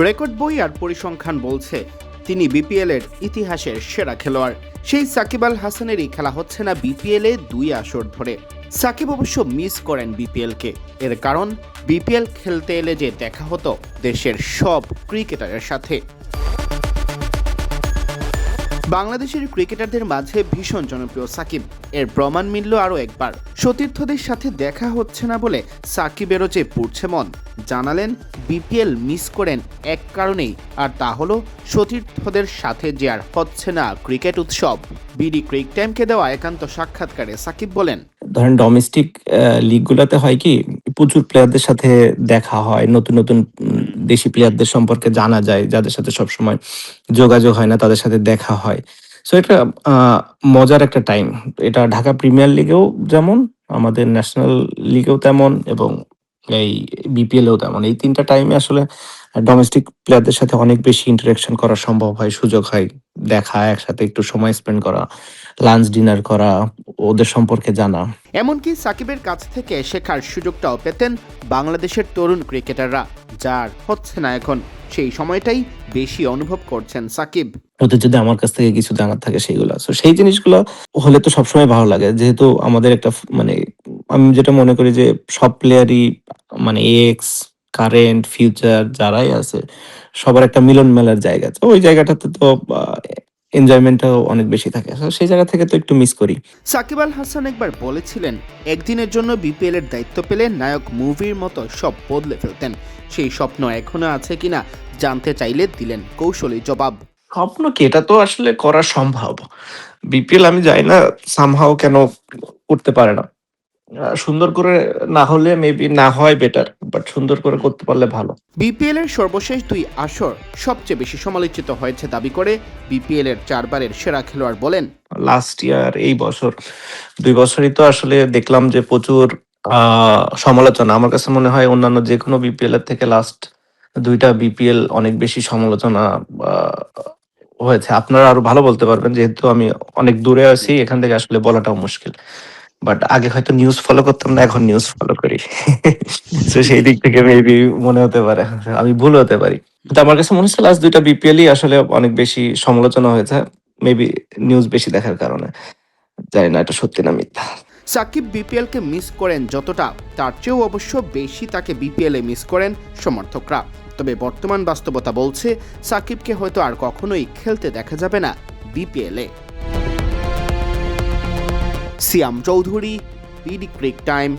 Record বই আর পরিসংখ্যান বলছে, তিনি বিপিএলের ইতিহাসের সেরা খেলোয়াড়। সেই সাকিব আল হাসানেরই খেলা হচ্ছে না বিপিএলে দুই আসর ধরে। সাকিব অবশ্য মিস করেন বিপিএলকে। এর কারণ, বিপিএল খেলতে এলে যে দেখা হতো দেশের সব ক্রিকেটারের সাথে। বাংলাদেশের ক্রিকেটারদের মাঝে ভীষণ জনপ্রিয় সাকিব। এর প্রমাণ মিলল আরও একবার। সতীর্থদের সাথে দেখা হচ্ছে না বলে সাকিবেরও যে পুড়ছে মন, জানালেন বিপিএল মিস করেন এক কারণেই, আর তা হলো সতীর্থদের সাথে যে আর হচ্ছে না ক্রিকেট উৎসব। বিডি ক্রিক টাইমকে দেওয়া একান্ত সাক্ষাৎকারে সাকিব বলেন, ধরেন ডোমেস্টিক লিগগুলোতে হয় কি, প্রচুর প্লেয়ারদের সাথে দেখা হয়, নতুন নতুন দেশি প্লেয়ারদের সম্পর্কে জানা যায়, যাদের সাথে সবসময় যোগাযোগ হয় না, তাদের সাথে দেখা হয়। সো এটা মজার একটা টাইম এটা ঢাকা প্রিমিয়ার লিগেও যেমন, আমাদের ন্যাশনাল লিগেও তেমন, এবং এই বিপিএলেও তেমন। এই তিনটা টাইমে আসলে ডোমেস্টিক প্লেয়ারদের সাথে অনেক বেশি ইন্টারাকশন করা সম্ভব হয়, সুযোগ হয় দেখা, একসাথে একটু সময় স্পেন্ড করা লাঞ্চ ডিনার করা, ওদের সম্পর্কে জানা। এমনকি সাকিবের কাছ থেকে শেখার সুযোগটাও পেতেন বাংলাদেশের তরুণ ক্রিকেটাররা যার হচ্ছে না এখন। সেই সময়টাই বেশি অনুভব করছেন সাকিব। ওদের যদি আমার কাছ থেকে কিছু জানার থাকে সেইগুলো। তো সেই জিনিসগুলো হলে তো সবসময় ভালো লাগে। যেহেতু আমাদের একটা মানে আমি যেটা মনে করি যে সব প্লেয়ারই মানে এক্স কারেন্ট ফিউচার যারাই আছে, সবার একটা মিলন মেলার জায়গা তো ওই জায়গাটাতে তো এনজয়মেন্টটাও অনেক বেশি থাকে। সো সেই জায়গা থেকে তো একটু মিস করি। সাকিব আল হাসান একবার বলেছিলেন একদিনের জন্য বিপিএল এর দায়িত্ব পেলে নায়ক মুভির মতো সব বদলে ফেলতেন। সেই স্বপ্ন এখনও আছে কিনা জানতে চাইলে দিলেন কৌশলী জবাব। স্বপ্ন কি? এটা তো আসলে করা সম্ভব। বিপিএল আমি জানি না সামহাও কেন করতে পারে না। সুন্দর করে না হলে মেবি না হয় বেটার বাট সুন্দর করে করতে পারলে ভালো। বিপিএল এর সর্বশেষ দুই আসর সবচেয়ে বেশি সমালোচিত হয়েছে দাবি করে বিপিএল এর চারবারের সেরা খেলোয়াড় বলেন। লাস্ট ইয়ার এই বছর দুই বছরই তো আসলে দেখলাম যে প্রচুর আহ, সমালোচনা। আমার কাছে মনে হয় অন্যান্য যে কোনো বিপিএল এর থেকে লাস্ট দুইটা বিপিএল অনেক বেশি সমালোচনা হয়েছে। আপনারা আরও ভালো বলতে পারবেন যেহেতু আমি অনেক দূরে আছি এখান থেকে আসলে বলাটাও মুশকিল। বাট আগে হয়তো নিউজ ফলো করতাম না, এখন নিউজ ফলো করি। তো সেই দিক থেকে মেবি মনে হতে পারে, আমি ভুল হতে পারি। কিন্তু আমার কাছে মনে হচ্ছে লাস্ট দুইটা বিপিএলই আসলে অনেক বেশি সমালোচনা হয়েছে মেবি নিউজ বেশি দেখার কারণে। জানি না, এটা সত্যি না মিথ্যা। সাকিব বিপিএল কে মিস করেন যতটা, তার চেয়েও অবশ্য বেশি তাকে বিপিএল এ মিস করেন সমর্থকরা। তবে বর্তমান বাস্তবতা বলছে, সাকিবকে হয়তো আর কখনোই খেলতে দেখা যাবে না বিপিএল এ Siam Chowdhury PD cric time.